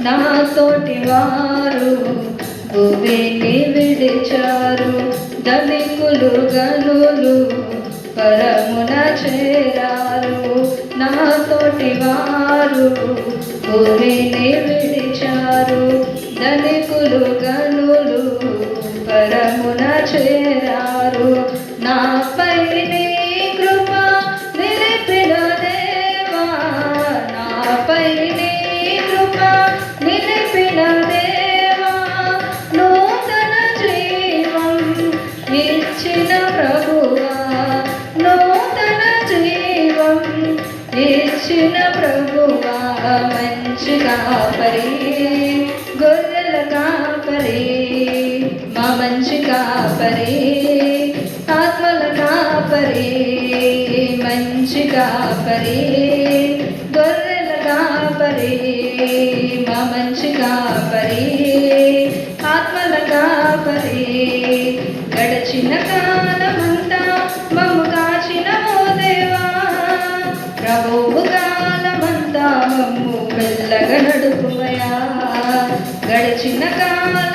నాతోటి వారు భూమిని విడిచారు. దళికులు గనులు పరమున చేరారు. నాతోటి వారు భూమిని విడిచారు. దళికులు గనులు పరమున చేరారు. నాపై ఇచ్చిన ప్రభువా నూతన జీవం ఇచ్చిన ప్రభువా మంచి కాపరి గొర్రెల కాపరి మా మంచి కాపరి ఆత్మల కాపరి మంచి కాపరి గొర్రెల కాపరి మా మంచి కాపరి. ప్రభువు కాలమంతా మమ్ము మెల్లగా నడుపుమయా గడిచిన కాలం